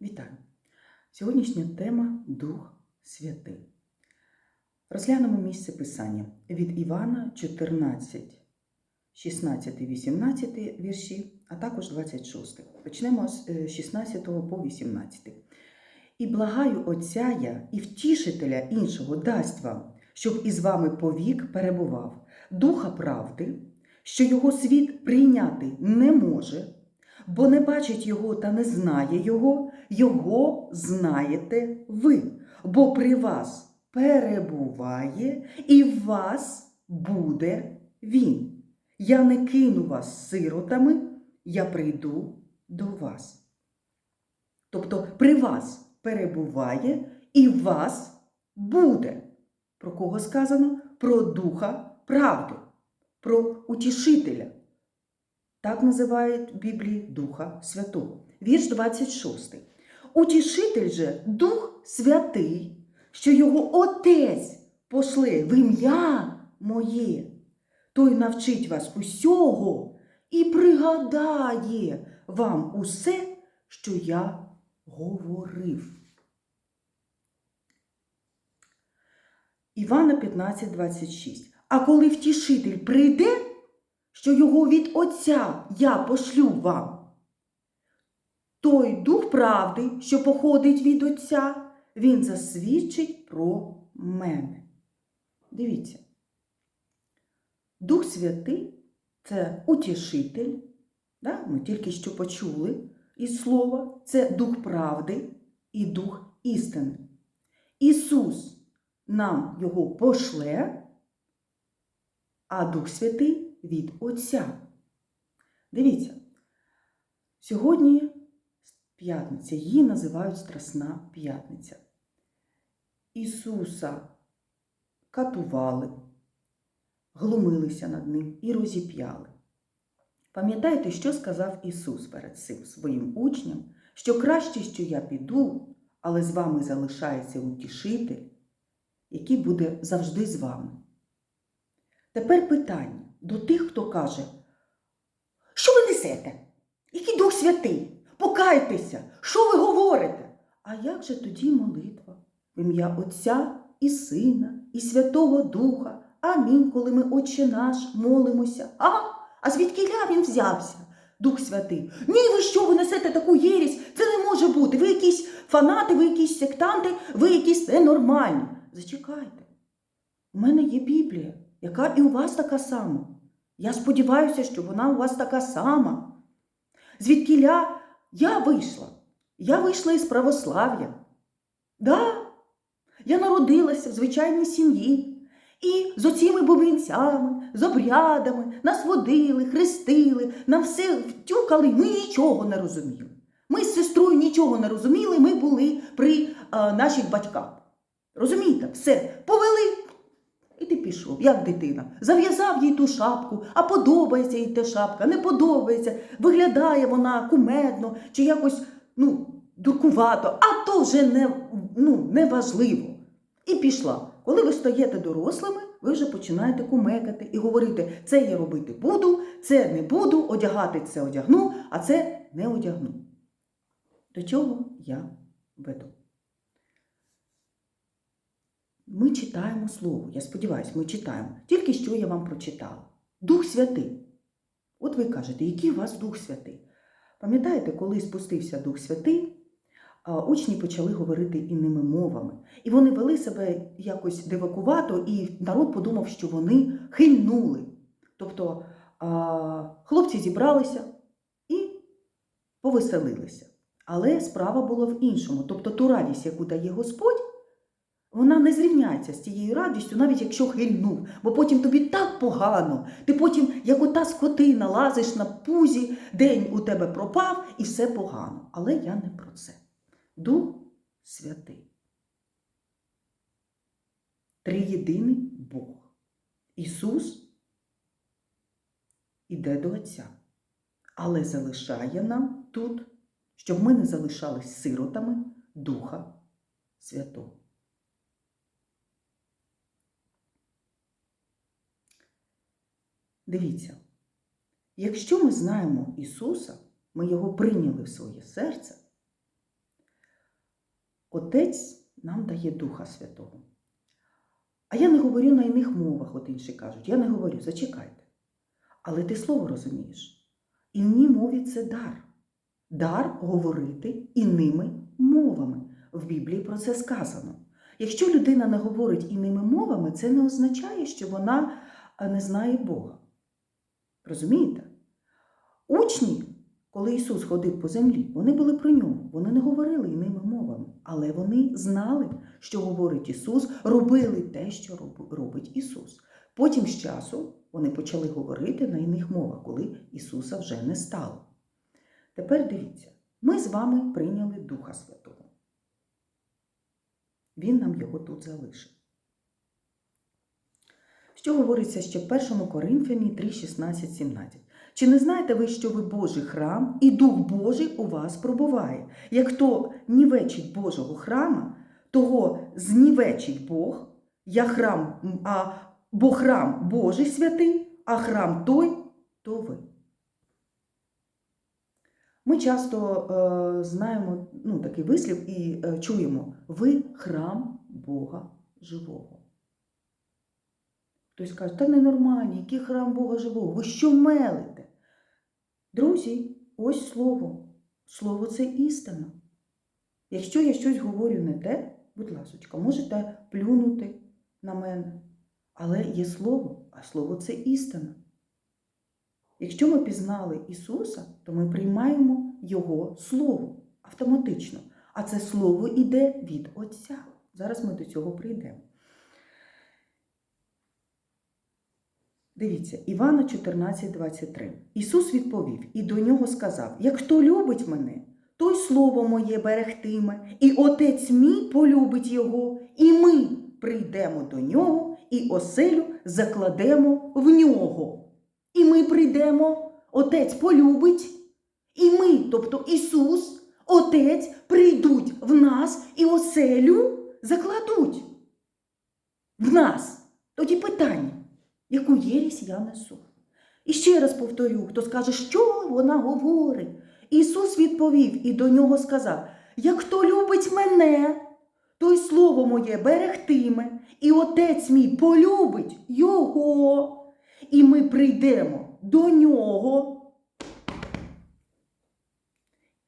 Вітаю! Сьогоднішня тема Дух Святий. Розглянемо місце писання від Івана 14, 16, 18 вірші, а також 26. Почнемо з е, 16 по 18. І благаю Отця я і втішителя іншого дасть вам, щоб із вами повік перебував, духа правди, що його світ прийняти не може, бо не бачить його та не знає його, його знаєте ви, бо при вас перебуває і в вас буде він. Я не кину вас сиротами, я прийду до вас. Тобто при вас перебуває і в вас буде. Про кого сказано? Про Духа правди, про утішителя. Так називають в Біблії Духа Святого. Вірш 26. Утішитель же Дух Святий, що його Отець пошле в ім'я моє, той навчить вас усього і пригадає вам усе, що я говорив. Івана 15, 26. А коли втішитель прийде, що його від Отця я пошлю вам, той дух правди, що походить від Отця, він засвідчить про мене. Дивіться. Дух Святий це утішитель, да? ми тільки що почули із слова, це дух правди і дух істини. Ісус нам його пошле, а Дух Святий від Отця. Дивіться, сьогодні п'ятниця, її називають Страсна п'ятниця. Ісуса катували, глумилися над ним і розіп'яли. Пам'ятаєте, що сказав Ісус перед цим своїм учням, що краще, що я піду, але з вами залишається утішитель, який буде завжди з вами. Тепер питання до тих, хто каже, що ви несете? Який Дух Святий? Покайтеся, що ви говорите? А як же тоді молитва? В ім'я Отця і Сина, і Святого Духа. Амінь, коли ми, Отче наш, молимося. А? А звідкиля він взявся? Дух Святий. Ні, ви що, ви несете таку єрість? Це не може бути. Ви якісь фанати, ви якісь сектанти, ви якісь ненормальні. Зачекайте. У мене є Біблія, яка і у вас така сама. Я сподіваюся, що вона у вас така сама. Звідкіля я вийшла. Я вийшла із православ'я. Да, я народилася в звичайній сім'ї. І з оціми бубенцями, з обрядами нас водили, хрестили, нам все втюкали, ми нічого не розуміли. Ми з сестрою нічого не розуміли, ми були при а, наших батьках. Розумієте, все, повели. І пішов, як дитина. Зав'язав їй ту шапку, а подобається їй та шапка, не подобається, виглядає вона кумедно чи якось ну, дуркувато, а то вже не, ну, не важливо. І пішла. Коли ви стаєте дорослими, ви вже починаєте кумекати і говорити, це я робити буду, це не буду, одягати це одягну, а це не одягну. До чого я веду? Ми читаємо слово. Я сподіваюся, ми читаємо. Тільки що я вам прочитала. Дух Святий. От ви кажете, який у вас Дух Святий? Пам'ятаєте, коли спустився Дух Святий, учні почали говорити інними мовами. І вони вели себе якось дивакувато, і народ подумав, що вони хильнули. Тобто хлопці зібралися і повеселилися. Але справа була в іншому. Тобто ту радість, яку дає Господь, вона не зрівняється з тією радістю, навіть якщо хильнув, бо потім тобі так погано. Ти потім, як ота скотина, лазиш на пузі, день у тебе пропав і все погано. Але я не про це. Дух Святий. Триєдиний Бог. Ісус іде до Отця, але залишає нам тут, щоб ми не залишались сиротами Духа Святого. Дивіться, якщо ми знаємо Ісуса, ми Його прийняли в своє серце, Отець нам дає Духа Святого. А я не говорю на іних мовах, от інші кажуть. Я не говорю, зачекайте. Але ти слово розумієш. Інні мові це дар. Дар говорити іними мовами. В Біблії про це сказано. Якщо людина не говорить іними мовами, це не означає, що вона не знає Бога. Розумієте? Учні, коли Ісус ходив по землі, вони були про нього, вони не говорили іними мовами, але вони знали, що говорить Ісус, робили те, що робить Ісус. Потім з часу вони почали говорити на іних мовах, коли Ісуса вже не стало. Тепер дивіться, ми з вами прийняли Духа Святого. Він нам його тут залишив. Що говориться ще в 1 Коринфяні 3, 16, 17? Чи не знаєте ви, що ви Божий храм, і Дух Божий у вас пробуває? Як хто нівечить Божого храма, того знівечить Бог, я храм, а, бо храм Божий святий, а храм той, то ви. Ми часто е, знаємо ну, такий вислів і е, чуємо: ви храм Бога живого. Хтось каже, та ненормальні, який храм Бога живого? Ви що мелите? Друзі, ось слово. Слово це істина. Якщо я щось говорю не те, будь ласочка, можете плюнути на мене. Але є слово, а слово це істина. Якщо ми пізнали Ісуса, то ми приймаємо Його Слово автоматично. А це Слово йде від Отця. Зараз ми до цього прийдемо. Дивіться, Івана 14,23. Ісус відповів і до нього сказав: Як хто любить мене, той слово моє берегтиме, і Отець мій полюбить його, і ми прийдемо до нього, і оселю закладемо в нього. І ми прийдемо, Отець полюбить, і ми, тобто Ісус, Отець, прийдуть в нас і оселю закладуть в нас. Тоді питання, яку єрість я несу? І ще раз повторю, хто скаже, що вона говорить. Ісус відповів і до нього сказав: Як хто любить мене, той слово моє берегтиме, і отець мій полюбить його, і ми прийдемо до нього.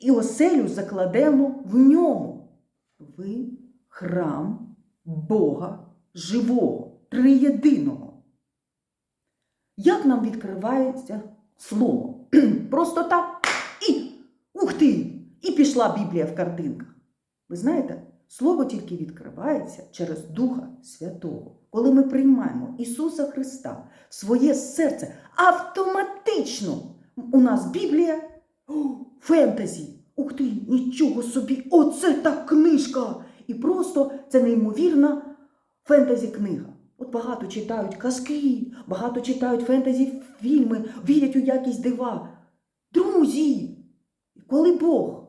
І оселю закладемо в ньому. Ви храм Бога живого, триєдиного. Як нам відкривається слово? Просто так і ух ти! І пішла Біблія в картинках. Ви знаєте, слово тільки відкривається через Духа Святого. Коли ми приймаємо Ісуса Христа в своє серце, автоматично у нас Біблія о, фентезі. Ух ти, нічого собі! Оце так книжка! І просто це неймовірна фентезі книга. От багато читають казки, багато читають фентезі фільми, вірять у якість дива. Друзі, коли Бог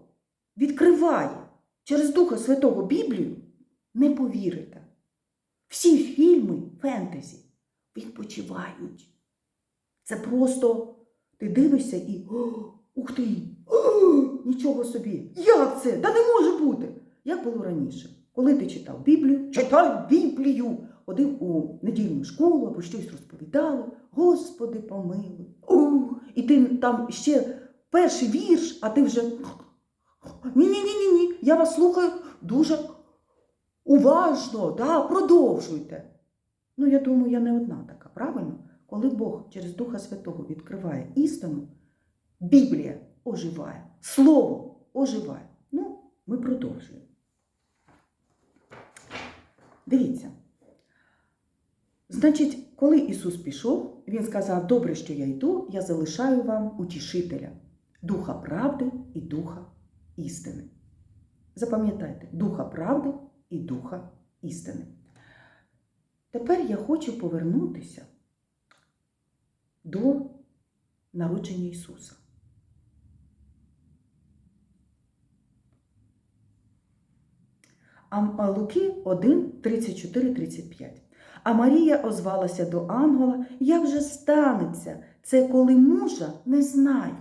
відкриває через Духа Святого Біблію, не повірите. Всі фільми фентезі відпочивають. Це просто ти дивишся і «О, ух ти! О, нічого собі! Як це? Та не може бути! Як було раніше? Коли ти читав Біблію, читай Біблію, ходив у недільну школу або щось розповідали, Господи, помилуй. О, і ти там ще перший вірш, а ти вже ні-ні-ні, ні, я вас слухаю дуже уважно, да, продовжуйте. Ну, я думаю, я не одна така, правильно? Коли Бог через Духа Святого відкриває істину, Біблія оживає, Слово оживає. Ну, ми продовжуємо. Дивіться. Значить, коли Ісус пішов, Він сказав: Добре, що я йду, я залишаю вам утішителя, духа правди і духа істини. Запам'ятайте, духа правди і духа істини. Тепер я хочу повернутися до народження Ісуса. А Луки 1, 34, 35. А Марія озвалася до ангела, як же станеться це, коли мужа не знаю.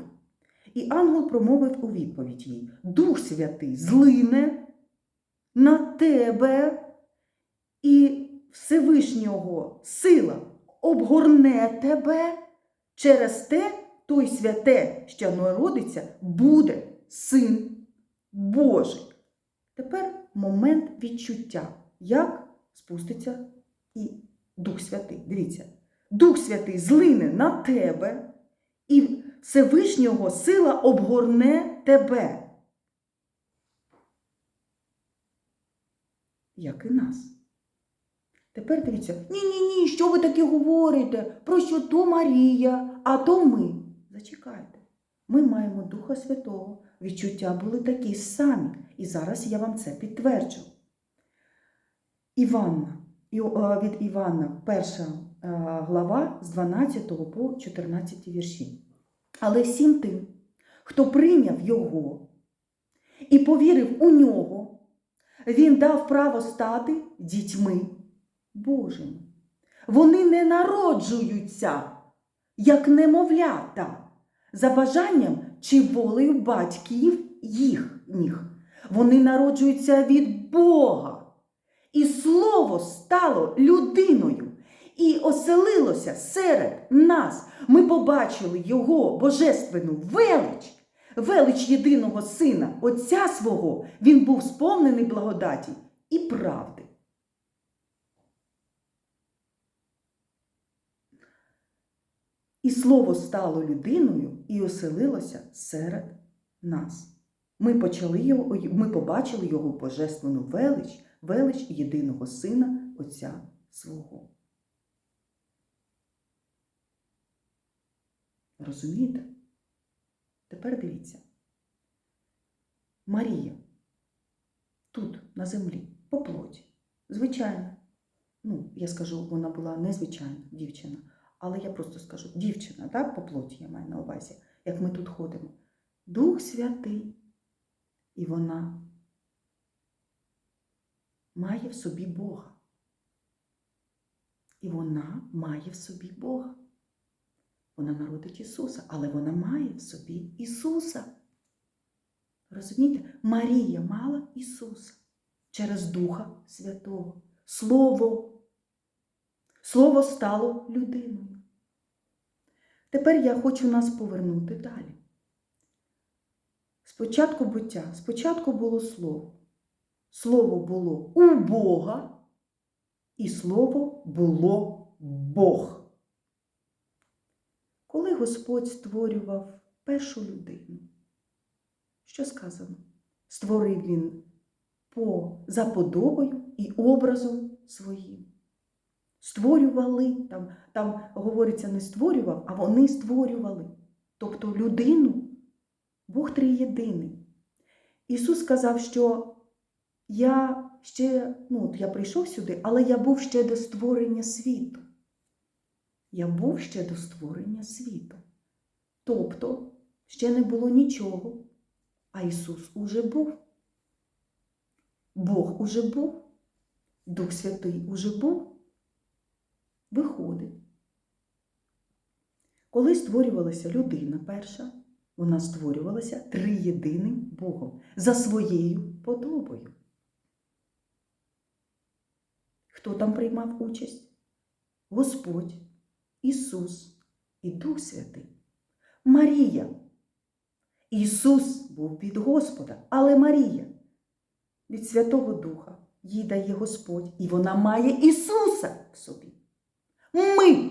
І ангел промовив у відповідь їй: Дух Святий злине на тебе, і Всевишнього сила обгорне тебе. Через те той святе, що народиться, буде син Божий. Тепер момент відчуття, як спуститься і Дух Святий. Дивіться, Дух Святий злине на тебе, і Всевишнього сила обгорне тебе. Як і нас. Тепер дивіться, ні-ні ні, що ви таке говорите? Про що то Марія, а то ми. Зачекайте. Ми маємо Духа Святого. Відчуття були такі самі. І зараз я вам це підтверджу. Іванна, від Івана, перша е, глава з 12 по 14 вірші. Але всім тим, хто прийняв його і повірив у нього, він дав право стати дітьми Божими. Вони не народжуються, як немовлята, за бажанням чи волею батьків їхніх. Вони народжуються від Бога. І слово стало людиною і оселилося серед нас. Ми побачили його божественну велич, велич єдиного сина, Отця свого. Він був сповнений благодаті і правди. І слово стало людиною і оселилося серед нас. Ми, почали його, ми побачили його божественну велич, велич єдиного сина Отця свого. Розумієте? Тепер дивіться. Марія тут, на землі, по плоті. Звичайно. Ну, я скажу, вона була незвичайна дівчина. Але я просто скажу, дівчина, так, по плоті я маю на увазі, як ми тут ходимо. Дух Святий. І вона має в собі Бога. І вона має в собі Бога. Вона народить Ісуса, але вона має в собі Ісуса. Розумієте? Марія мала Ісуса через Духа Святого. Слово. Слово стало людиною. Тепер я хочу нас повернути далі. Спочатку буття, спочатку було слово. Слово було у Бога, і слово було Бог. Коли Господь створював першу людину, що сказано? Створив він по за подобою і образом своїм. Створювали, там, там говориться, не створював, а вони створювали. Тобто людину, Бог триєдиний. Ісус сказав, що я ще, ну, от я прийшов сюди, але я був ще до створення світу. Я був ще до створення світу. Тобто, ще не було нічого, а Ісус уже був. Бог уже був, Дух Святий уже був. Виходить. Коли створювалася людина перша, вона створювалася триєдиним Богом за своєю подобою. Хто там приймав участь? Господь, Ісус і Дух Святий. Марія. Ісус був від Господа, але Марія від Святого Духа їй дає Господь, і вона має Ісуса в собі. Ми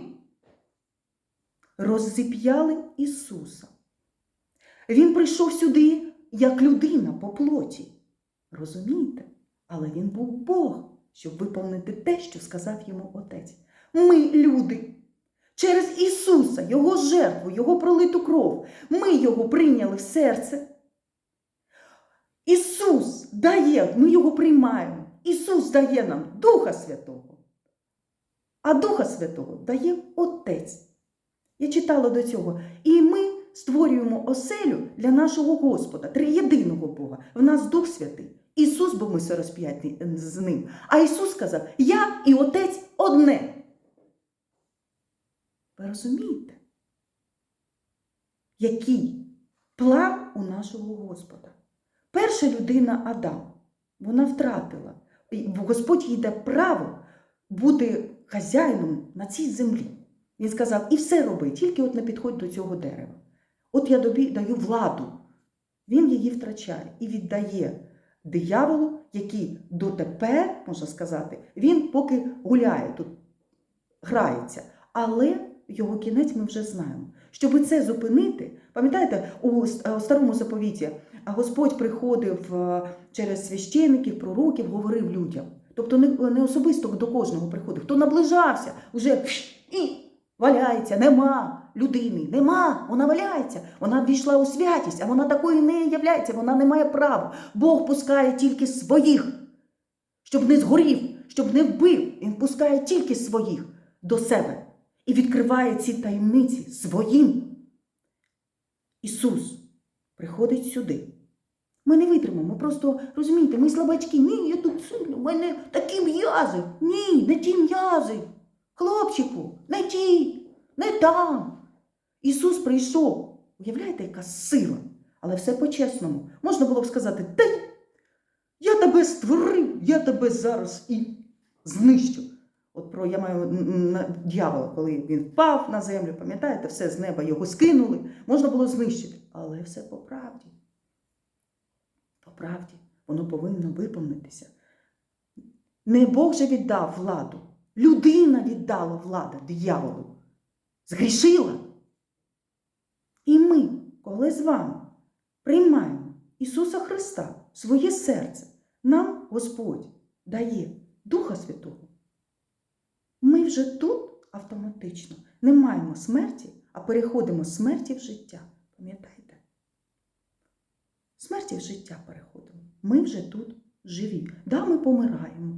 роззіп'яли Ісуса. Він прийшов сюди як людина по плоті. Розумієте? Але він був Бог, щоб виповнити те, що сказав йому Отець. Ми, люди, через Ісуса, Його жертву, Його пролиту кров, ми Його прийняли в серце. Ісус дає, ми його приймаємо. Ісус дає нам Духа Святого. А Духа Святого дає Отець. Я читала до цього. І ми створюємо оселю для нашого Господа, триєдиного Бога. В нас Дух Святий. Ісус, бо ми розп'яті з ним. А Ісус сказав: Я і Отець одне. Ви розумієте? Який план у нашого Господа? Перша людина Адам. вона втратила. Господь їй дав право бути хазяїном на цій землі. Він сказав: і все роби, тільки от не підходь до цього дерева. От я тобі даю владу. Він її втрачає і віддає дияволу, який дотепер, можна сказати, він поки гуляє тут, грається. Але його кінець ми вже знаємо. Щоб це зупинити, пам'ятаєте, у старому заповіті Господь приходив е, через священиків, пророків, говорив людям. Тобто не особисто до кожного приходив. Хто наближався, вже і валяється, нема людини, нема, вона валяється. Вона ввійшла у святість, а вона такою не являється, вона не має права. Бог пускає тільки своїх, щоб не згорів, щоб не вбив. Він пускає тільки своїх до себе і відкриває ці таємниці своїм. Ісус приходить сюди. Ми не витримаємо, просто розумієте, ми слабачки. Ні, я тут сильно, у мене такі м'язи. Ні, не ті м'язи. Хлопчику, не ті, не там. Ісус прийшов. Уявляєте, яка сила? Але все по-чесному. Можна було б сказати, та я тебе створив, я тебе зараз і знищу. От про я маю дьявола, коли він впав на землю, пам'ятаєте, все з неба його скинули, можна було знищити. Але все по правді. По правді, воно повинно виповнитися. Не Бог же віддав владу, людина віддала владу дияволу. Згрішила. І ми, коли з вами приймаємо Ісуса Христа в своє серце, нам Господь дає Духа Святого. Ми вже тут автоматично не маємо смерті, а переходимо з смерті в життя. Пам'ятаєте? Смерті в життя переходимо. Ми вже тут живі. Да, ми помираємо,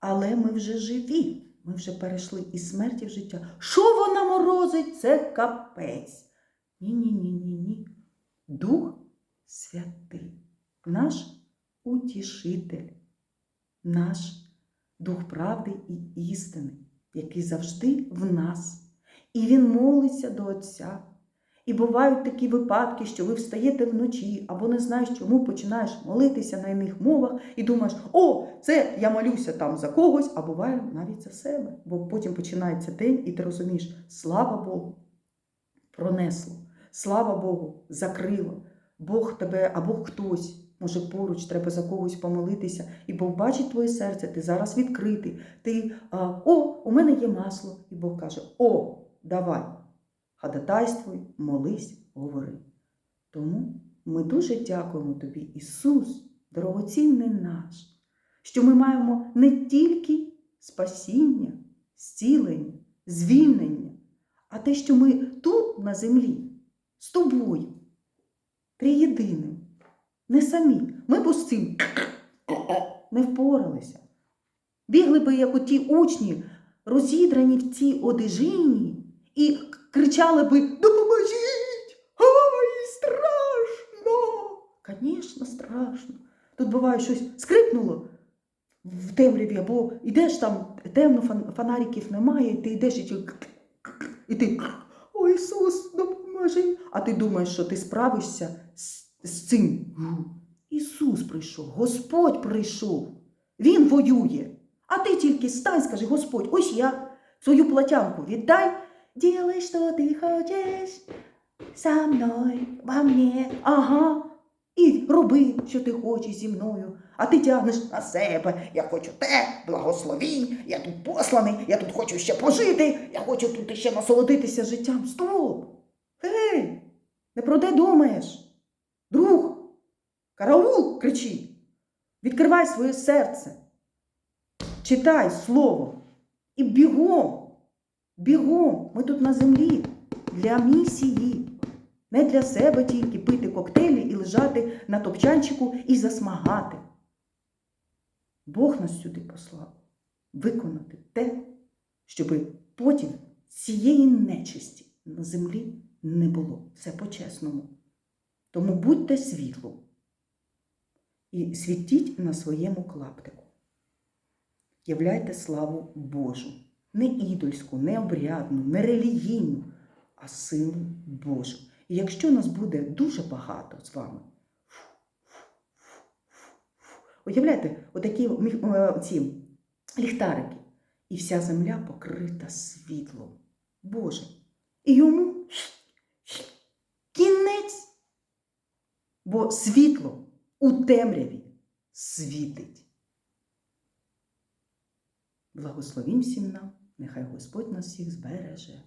але ми вже живі. Ми вже перейшли із смерті в життя. Що вона морозить? Це капець. Ні-ні-ні-ні-ні. Дух Святий, наш утішитель, наш Дух правди і істини, який завжди в нас. І він молиться до Отця. І бувають такі випадки, що ви встаєте вночі або не знаєш, чому починаєш молитися на іних мовах і думаєш, о, це я молюся там за когось, а буває навіть за себе. Бо потім починається день, і ти розумієш, слава Богу, пронесло, слава Богу, закрило. Бог тебе або хтось, може поруч, треба за когось помолитися, і Бог бачить твоє серце, ти зараз відкритий. Ти, о, у мене є масло. І Бог каже: О, давай, ходатайствуй, молись, говори. Тому ми дуже дякуємо тобі, Ісус, дорогоцінний наш, що ми маємо не тільки спасіння, зцілення, звільнення, а те, що ми тут на землі з тобою, триєдиним, не самі. Ми б з цим не впоралися. Бігли би, як оті учні, розідрані в цій одежині, і кричали би Допоможіть! Ой, страшно! Звісно, страшно. Тут буває щось скрипнуло в темряві, або йдеш там, темно, фонариків немає, і ти йдеш і, ти- і О, Ісус, допоможи! А ти думаєш, що ти справишся з, з цим. Ісус прийшов, Господь прийшов, Він воює. А ти тільки стань, скажи, Господь, ось я свою платянку віддай. Делай, що ти хочеш, со мною, во мне. Ага. І роби, що ти хочеш зі мною. А ти тягнеш на себе. Я хочу те, благословінь, я тут посланий, я тут хочу ще пожити, я хочу тут ще насолодитися життям. Стоп! Гей! Не про де думаєш? Друг, караул кричи. Відкривай своє серце. Читай слово. І бігом, бігом. Ми тут на землі для місії. Не для себе тільки пити коктейлі і лежати на топчанчику і засмагати. Бог нас сюди послав виконати те, щоби потім цієї нечисті на землі не було. Все по-чесному. Тому будьте світлом і світіть на своєму клаптику. Являйте славу Божу, не ідольську, не обрядну, не релігійну, а силу Божу. І якщо нас буде дуже багато з вами, Уявляєте, отакі е, ці ліхтарики. І вся земля покрита світлом. Боже. І йому кінець. Бо світло у темряві світить. Благословім всім нам, нехай Господь нас всіх збереже.